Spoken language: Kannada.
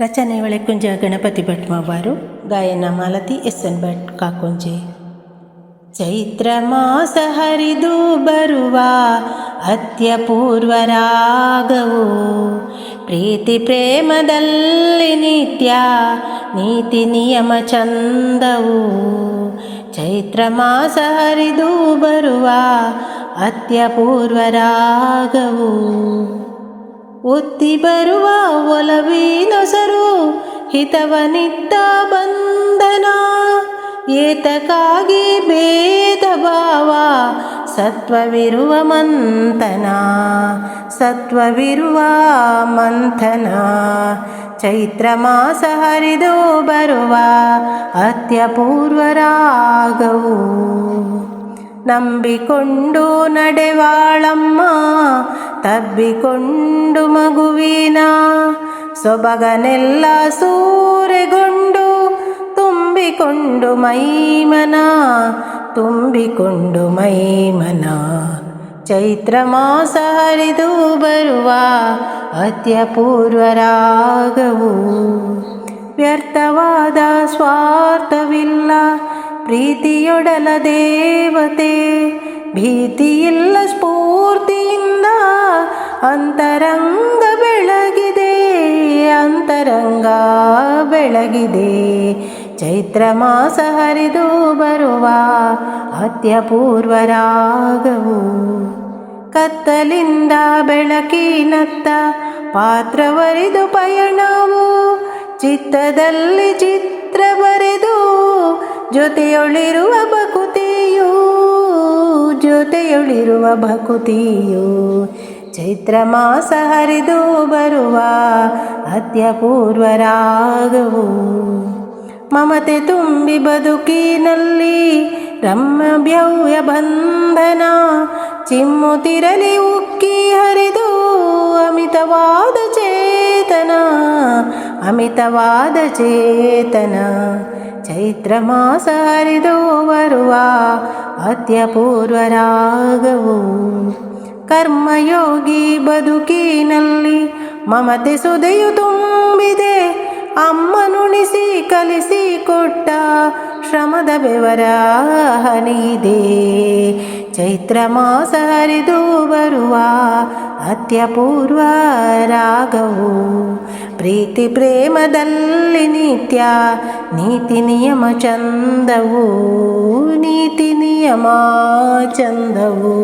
ರಚನೆ ಒಳೆಕುಂಜ ಗಣಪತಿ ಭಟ್ ಮಾವಾರು ಗಾಯನ ಮಾಲತಿ ಎಸ್ ಎನ್ ಭಟ್ ಕಾಕುಂಜೆ ಚೈತ್ರ ಮಾಸ ಹರಿದು ಬರುವ ಅತ್ಯಪೂರ್ವ ರಾಗವು ಪ್ರೀತಿ ಪ್ರೇಮದಲ್ಲಿ ನಿತ್ಯ ನೀತಿ ನಿಯಮ ಚಂದವು ಚೈತ್ರ ಮಾಸ ಹರಿದು ಬರುವ ಅತ್ಯಪೂರ್ವ ರಾಗವು ಒತ್ತಿ ಬರುವ ಒಲವಿನೊಸರು ಹಿತವನಿತ್ತ ಬಂಧನ, ಏತಕ್ಕಾಗಿ ಭೇದ ಭಾವ, ಸತ್ವವಿರುವ ಮಂಥನ ಸತ್ವವಿರುವ ಮಂಥನ. ಚೈತ್ರ ಮಾಸ ಹರಿದು ಬರುವ ಅತ್ಯಪೂರ್ವ ರಾಗವು ನಂಬಿಕೊಂಡು ನಡೆವಾಳಮ್ಮ ತಬ್ಬಿಕೊಂಡು ಮಗುವಿನ ಸೊಬಗನೆಲ್ಲ ಸೂರೆಗೊಂಡು ತುಂಬಿಕೊಂಡು ಮೈಮನ ತುಂಬಿಕೊಂಡು ಮೈಮನ. ಚೈತ್ರ ಮಾಸ ಹರಿದು ಬರುವ ಅತ್ಯಪೂರ್ವ ರಾಗವು ವ್ಯರ್ಥವಾದ ಸ್ವಾರ್ಥವಿಲ್ಲ, ಪ್ರೀತಿಯೊಡಲ ದೇವತೆ, ಭೀತಿಯಿಲ್ಲ ಸ್ಫೂರ್ತಿಯಿಂದ ಅಂತರಂಗ ಬೆಳಗಿದೆ ಅಂತರಂಗ ಬೆಳಗಿದೆ. ಚೈತ್ರ ಮಾಸ ಹರಿದು ಬರುವ ಅತ್ಯಪೂರ್ವ ರಾಗವು. ಕತ್ತಲಿಂದ ಬೆಳಕಿನತ್ತ ಪಾತ್ರವರಿದು ಪಯಣವು. ಚಿತ್ತದಲ್ಲಿ ಚಿತ್ರ ಬರೆದು ಜೊತೆಯೊಳಿರುವ ಭಕುತಿಯು ಜೊತೆಯೊಳಿರುವ ಭಕುತಿಯು. ಚೈತ್ರ ಮಾಸ ಹರಿದು ಬರುವ ಅತ್ಯಪೂರ್ವ ರಾಗವು ಮಮತೆ ತುಂಬಿ ಬದುಕಿನಲ್ಲಿ ರಮ್ಯವ್ಯವ್ಯ ಬಂಧನ ಚಿಮ್ಮುತ್ತಿರಲಿ ಉಕ್ಕಿ ಹರಿದು ಅಮಿತವಾದ ಚೇತನ ಅಮಿತವಾದ ಚೇತನ ಚೈತ್ರ ಮಾಸ ಹರಿದು ಬರುವ ಅತ್ಯಪೂರ್ವ ರಾಗವು ಕರ್ಮಯೋಗಿ ಬದುಕಿನಲ್ಲಿ ಮಮತೆ ಸುದೆಯು ತುಂಬಿದೆ. ಅಮ್ಮನುಣಿಸಿ ಕಲಿಸಿ ಕೊಟ್ಟ ಶ್ರಮದ ಬೆವರ ಹನಿದೆ ಚೈತ್ರ ಮಾಸ ಹರಿದು ಬರುವ ಅತ್ಯಪೂರ್ವ ರಾಗವು ಪ್ರೀತಿ ಪ್ರೇಮದಲ್ಲಿ ನಿತ್ಯ ನೀತಿ ನಿಯಮ ಚಂದವು, ನೀತಿ ನಿಯಮ ಚಂದವು.